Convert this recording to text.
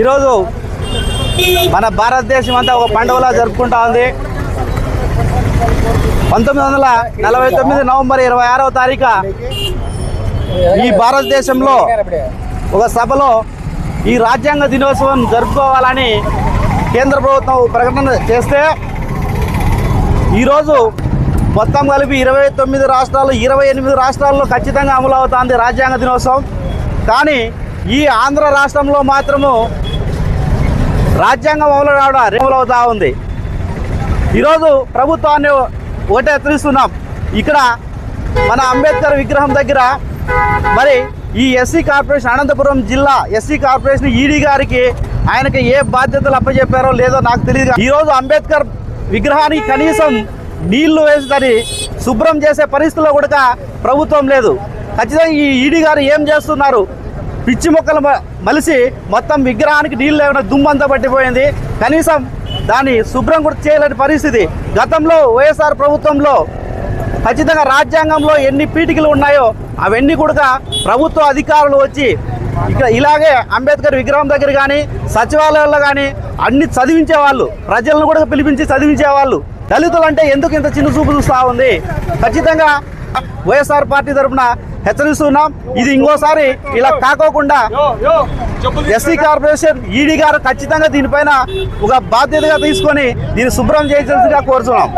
ఈరోజు మన భారతదేశం అంతా ఒక పండుగలా జరుపుకుంటా ఉంది. పంతొమ్మిది వందల నలభై తొమ్మిది నవంబర్ ఇరవై ఆరవ తారీఖు ఈ భారతదేశంలో ఒక సభలో ఈ రాజ్యాంగ దినోత్సవం జరుపుకోవాలని కేంద్ర ప్రభుత్వం ప్రకటన చేస్తే ఈరోజు మొత్తం కలిపి ఇరవై తొమ్మిది రాష్ట్రాలు ఇరవై ఎనిమిది రాష్ట్రాల్లో ఖచ్చితంగా అమలు అవుతుంది రాజ్యాంగ దినోత్సవం. కానీ ఈ ఆంధ్ర రాష్ట్రంలో మాత్రము రాజ్యాంగం అమలు కావడం అవుతా ఉంది. ఈరోజు ప్రభుత్వాన్ని ఒకటే హెచ్చరిస్తున్నాం ఇక్కడ మన అంబేద్కర్ విగ్రహం దగ్గర మరి ఈ ఎస్సీ కార్పొరేషన్ అనంతపురం జిల్లా ఎస్సీ కార్పొరేషన్ ఈడీ గారికి ఆయనకి ఏ బాధ్యతలు అప్పచెప్పారో లేదో నాకు తెలియదు. ఈరోజు అంబేద్కర్ విగ్రహానికి కనీసం నీళ్ళు వేసి శుభ్రం చేసే పరిస్థితిలో కూడా ప్రభుత్వం లేదు. ఖచ్చితంగా ఈ ఈడీ గారు ఏం చేస్తున్నారు? పిచ్చి మొక్కలు మ- మలిసి మొత్తం విగ్రహానికి నీళ్ళు లేకుండా దుమ్మంతా పట్టిపోయింది. కనీసం దాన్ని శుభ్రం కూడా చేయలేని పరిస్థితి. గతంలో వైఎస్ఆర్ ప్రభుత్వంలో ఖచ్చితంగా రాజ్యాంగంలో ఎన్ని పీఠికలు ఉన్నాయో అవన్నీ కూడా ప్రభుత్వ అధికారులు వచ్చి ఇక్కడ ఇలాగే అంబేద్కర్ విగ్రహం దగ్గర కానీ సచివాలయాల్లో కానీ అన్ని చదివించే వాళ్ళు ప్రజలను కూడా పిలిపించి చదివించే వాళ్ళు దళితులు అంటే ఎందుకు ఇంత చిన్న చూపు చూస్తూ ఉంది? ఖచ్చితంగా వైఎస్ఆర్ పార్టీ తరఫున హెచ్చరిస్తున్నాం. ఇది ఇంకోసారి ఇలా కాకోకుండా ఎస్సీ కార్పొరేషన్ ఈడీ గారు ఖచ్చితంగా దీనిపైన ఒక బాధ్యతగా తీసుకొని దీన్ని శుభ్రం చేయాల్సిందిగా కోరుతున్నాం